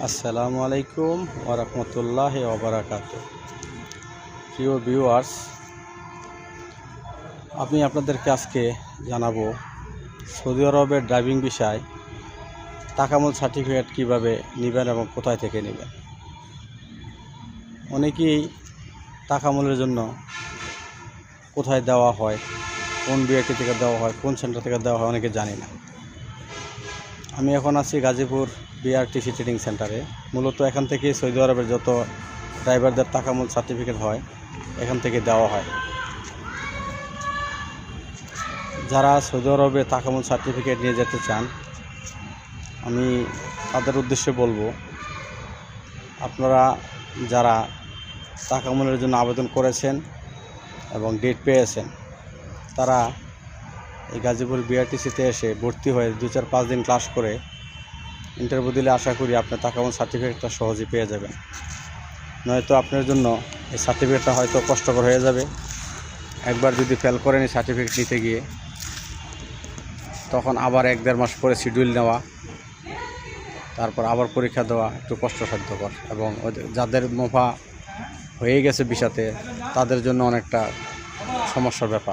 আসসালামু আলাইকুম ওরহমতুল্লাহ ওবরাকাত প্রিয় ভিউয়ার্স, আমি আপনাদেরকে আজকে জানাব সৌদি আরবের ড্রাইভিং বিষয়, টাকামূল সার্টিফিকেট কীভাবে নেবেন এবং কোথায় থেকে নেবেন। অনেকেই টাকামূলের জন্য কোথায় দেওয়া হয়, কোন বিআরটি থেকে দেওয়া হয়, কোন সেন্টার থেকে দেওয়া হয় অনেকে জানি না। আমি এখন আছি গাজীপুর বিআরটিসি ট্রেনিং সেন্টারে মূলত এখান থেকে সৌদি আরবের যত ড্রাইভারদের টাকামূল সার্টিফিকেট হয়, এখান থেকে দেওয়া হয়। যারা সৌদি আরবে টাকামূল সার্টিফিকেট নিয়ে যেতে চান, আমি তাদের উদ্দেশ্যে বলব, আপনারা যারা টাকামূলের জন্য আবেদন করেছেন এবং ডেট পেয়েছেন, তারা এই গাজীপুর বিআরটিসিতে এসে ভর্তি হয়ে দু চার পাঁচ দিন ক্লাস করে ইন্টারভিউ দিলে আশা করি আপনার টাকামূল সার্টিফিকেটটা সহজেই পেয়ে যাবেন। নয়তো আপনার জন্য এই সার্টিফিকেটটা হয়তো কষ্টকর হয়ে যাবে। একবার যদি ফেল করেন এই সার্টিফিকেট নিতে গিয়ে, তখন আবার এক দেড় মাস পরে শিডিউল নেওয়া, তারপর আবার পরীক্ষা দেওয়া একটু কষ্টসাধ্যকর এবং যাদের মোফা হয়ে গেছে বিষাতে, তাদের জন্য অনেকটা সমস্যার ব্যাপার।